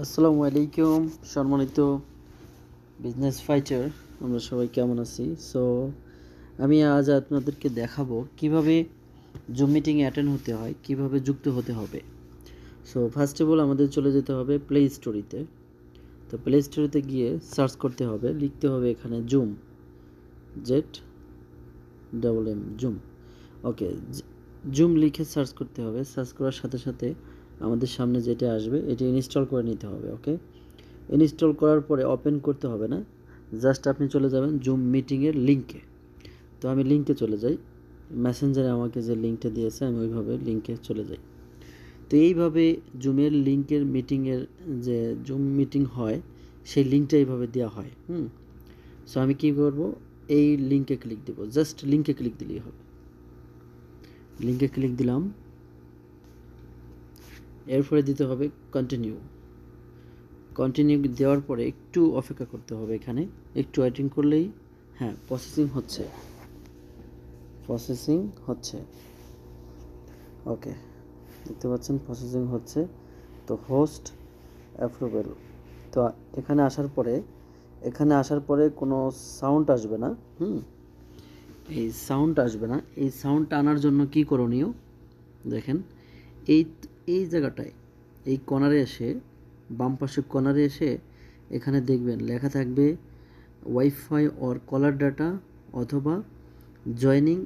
আসসালামু আলাইকুম, সম্মানিত বিজনেস ফাইটার আমরা সবাই কেমন আছি? সো আমি আজ আপনাদেরকে দেখাবো কীভাবে জুম মিটিং অ্যাটেন্ড হতে হয়, কীভাবে যুক্ত হতে হবে। সো ফার্স্ট অফ অল আমাদের চলে যেতে হবে প্লে স্টোরিতে তো। প্লে স্টোরিতে গিয়ে সার্চ করতে হবে, লিখতে হবে এখানে Zoom Z double M Zoom okay Zoom লিখে সার্চ করতে হবে। সার্চ করার সাথে সাথে আমাদের সামনে যেটা আসবে, এটি ইনস্টল করে নিতে হবে ওকে ইনস্টল করার পরে ওপেন করতে হবে না। জাস্ট আপনি চলে যাবেন জুম মিটিংয়ের লিঙ্কে তো আমি লিঙ্কে চলে যাই। মেসেঞ্জারে আমাকে যে লিঙ্কটা দিয়েছে, আমি ওইভাবে লিঙ্কে চলে যাই। তো এইভাবে জুমের লিঙ্কের মিটিংয়ের যে জুম মিটিং হয়, সেই লিঙ্কটা এইভাবে দেওয়া হয়, হুম? সো আমি কী করব? এই লিঙ্কে ক্লিক দেব। জাস্ট লিঙ্কে ক্লিক দিলেই হবে। লিঙ্কে ক্লিক দিলাম। এরপরে দিতে হবে কন্টিনিউ কন্টিনিউ দেওয়ার পরে একটু অপেক্ষা করতে হবে এখানে। একটু ওয়েটিং করলেই হ্যাঁ প্রসেসিং হচ্ছে। প্রসেসিং হচ্ছে। ওকে দেখতে পাচ্ছেন প্রসেসিং হচ্ছে। তো হোস্ট অ্যাপ্রুভেল তো এখানে আসার পরে, এখানে আসার পরে কোনো সাউন্ড আসবে না, হুম? এই সাউন্ড আসবে না। এই সাউন্ডটা আনার জন্য কি করণীয়? দেখেন, এই এই জায়গাটায়, এই কর্নারে এসে, বাম পাশে কর্নারে এসে এখানে দেখবেন লেখা থাকবে ওয়াইফাই অর কলার ডাটা অথবা জয়নিং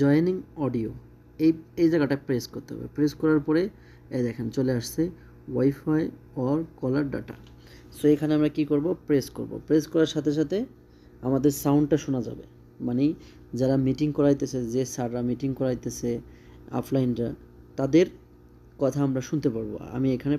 জয়নিং অডিও এই এই জায়গাটা প্রেস করতে হবে। প্রেস করার পরে এই দেখেন চলে আসছে wifi or cellular data so এখানে আমরা কি করব? প্রেস করব। প্রেস করার সাথে সাথে আমাদের সাউন্ডটা শোনা যাবে। মানে যারা মিটিং করাইতেছে, যে স্যাররা মিটিং করাইতেছে অফলাইনরা তাদের কথা আমরা শুনতে পারব। আমি এখানে